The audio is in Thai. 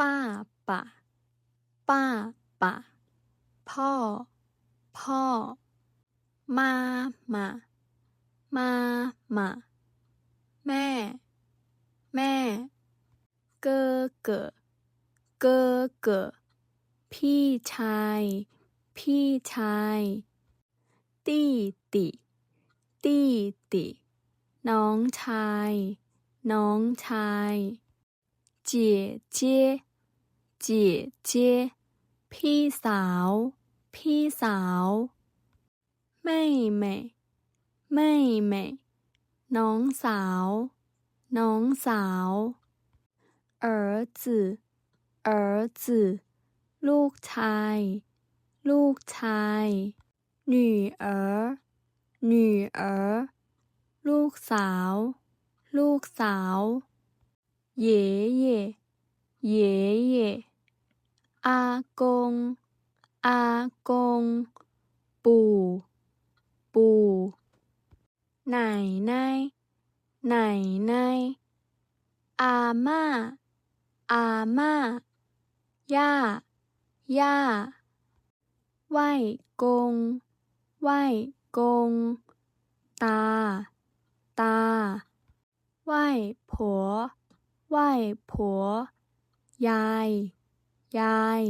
ป้าปะ ป้าปะ พ่อ พ่อ มามา มามา แม่ แม่ เกอเกอเกอเกอพี่ชาย พี่ชายตีติตีติ น้องชาย น้องชาย 姐姐姐姐พี่สาว พี่สาว妹妹妹妹น้องสาว น้องสาว儿子儿子ลูกชาย ลูกชาย女儿女儿ลูกสาว ลูกสาว 爷爷爷爷อากง อากง ปู่ ปู่奶奶奶奶อาม่า อาม่า ย่า ย่า ไหว้กง ไหว้กง ตา ตา ไหว้ผัว ไหว้ผัว ยาย ยาย